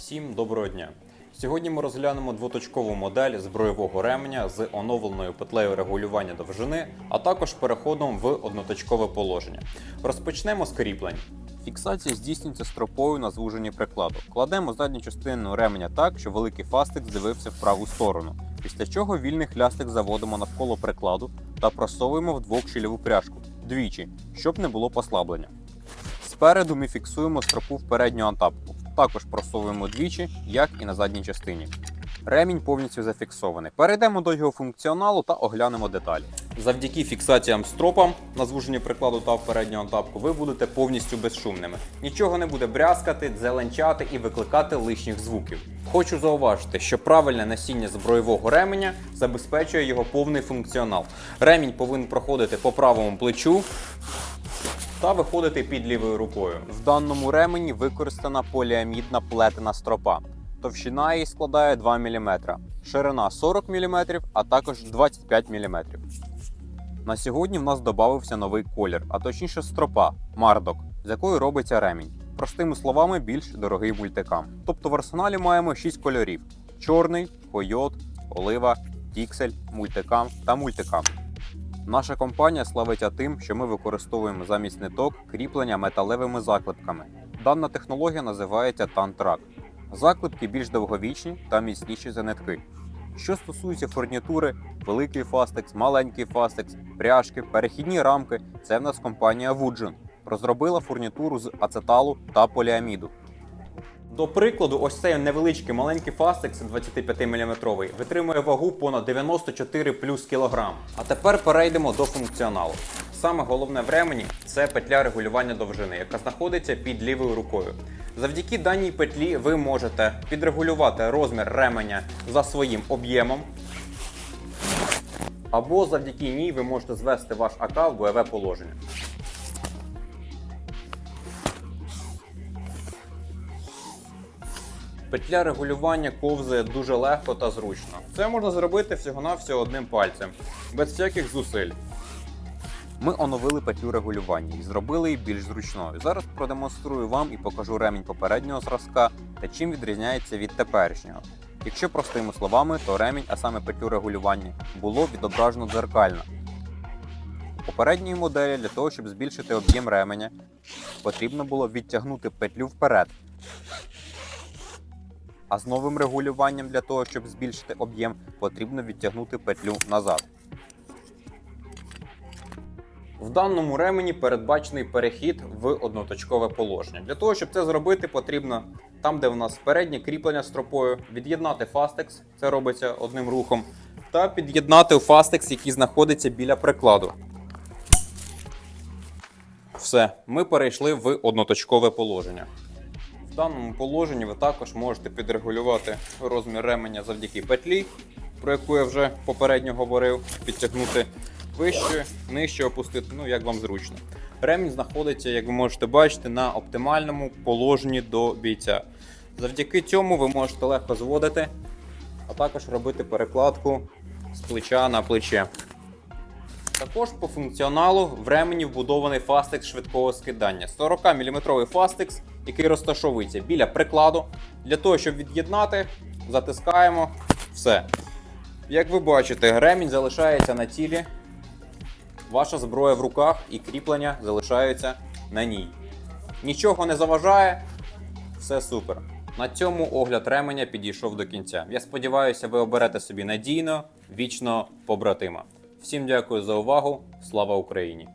Всім доброго дня! Сьогодні ми розглянемо двоточкову модель збройового ременя з оновленою петлею регулювання довжини, а також переходом в одноточкове положення. Розпочнемо з кріплень. Фіксація здійснюється стропою на звуженні прикладу. Кладемо задню частину ременя так, щоб великий фастик здивився в праву сторону. Після чого вільний хлястик заводимо навколо прикладу та просовуємо в двохщільову пряжку двічі, щоб не було послаблення. Спереду ми фіксуємо стропу в передню антапку. Також просовуємо двічі, як і на задній частині. Ремінь повністю зафіксований. Перейдемо до його функціоналу та оглянемо деталі. Завдяки фіксаціям стропам на звуженні прикладу та в передню антапку ви будете повністю безшумними. Нічого не буде брязкати, дзеленчати і викликати лишніх звуків. Хочу зауважити, що правильне носіння збройового ременя забезпечує його повний функціонал. Ремінь повинен проходити по правому плечу, та виходити під лівою рукою. В даному ремені використана поліамідна плетена стропа. Товщина її складає 2 мм, ширина 40 мм, а також 25 мм. На сьогодні в нас додався новий колір, а точніше стропа мардок, з якої робиться ремінь. Простими словами, більш дорогий мультикам. Тобто в арсеналі маємо 6 кольорів: чорний, койот, олива, тіксель, мультикам та мультикам. Наша компанія славиться тим, що ми використовуємо замість ниток кріплення металевими заклепками. Дана технологія називається тантрак. Заклепки більш довговічні та міцніші за нитки. Що стосується фурнітури, великий фастекс, маленький фастекс, пряжки, перехідні рамки, це в нас компанія Woodgen. Розробила фурнітуру з ацеталу та поліаміду. До прикладу, ось цей невеличкий маленький фастекс 25 мм витримує вагу понад 94 плюс кілограм. А тепер перейдемо до функціоналу. Саме головне в ремені це петля регулювання довжини, яка знаходиться під лівою рукою. Завдяки даній петлі ви можете підрегулювати розмір ременя за своїм об'ємом. Або завдяки ній ви можете звести ваш АК в бойове положення. Петля регулювання ковзає дуже легко та зручно. Це можна зробити всього-навсього одним пальцем, без всяких зусиль. Ми оновили петлю регулювання і зробили її більш зручною. Зараз продемонструю вам і покажу ремінь попереднього зразка та чим відрізняється від теперішнього. Якщо простими словами, то ремінь, а саме петлю регулювання, було відображено дзеркально. У попередньої моделі для того, щоб збільшити об'єм ременя, потрібно було відтягнути петлю вперед. А з новим регулюванням для того, щоб збільшити об'єм, потрібно відтягнути петлю назад. В даному ремені передбачений перехід в одноточкове положення. Для того, щоб це зробити, потрібно там, де в нас переднє кріплення стропою, від'єднати фастекс, це робиться одним рухом, та під'єднати фастекс, який знаходиться біля прикладу. Все, ми перейшли в одноточкове положення. В даному положенні ви також можете підрегулювати розмір ременя завдяки петлі, про яку я вже попередньо говорив, підтягнути вище, нижче опустити, ну як вам зручно. Ремінь знаходиться, як ви можете бачити, на оптимальному положенні до бійця. Завдяки цьому ви можете легко зводити, а також робити перекладку з плеча на плече. Також по функціоналу в ремені вбудований фастекс швидкого скидання. 40-мм фастекс, який розташовується біля прикладу. Для того, щоб від'єднати, затискаємо все. Як ви бачите, ремінь залишається на тілі. Ваша зброя в руках і кріплення залишаються на ній. Нічого не заважає, все супер. На цьому огляд ременя підійшов до кінця. Я сподіваюся, ви оберете собі надійно, вічно побратима. Всім дякую за увагу. Слава Україні!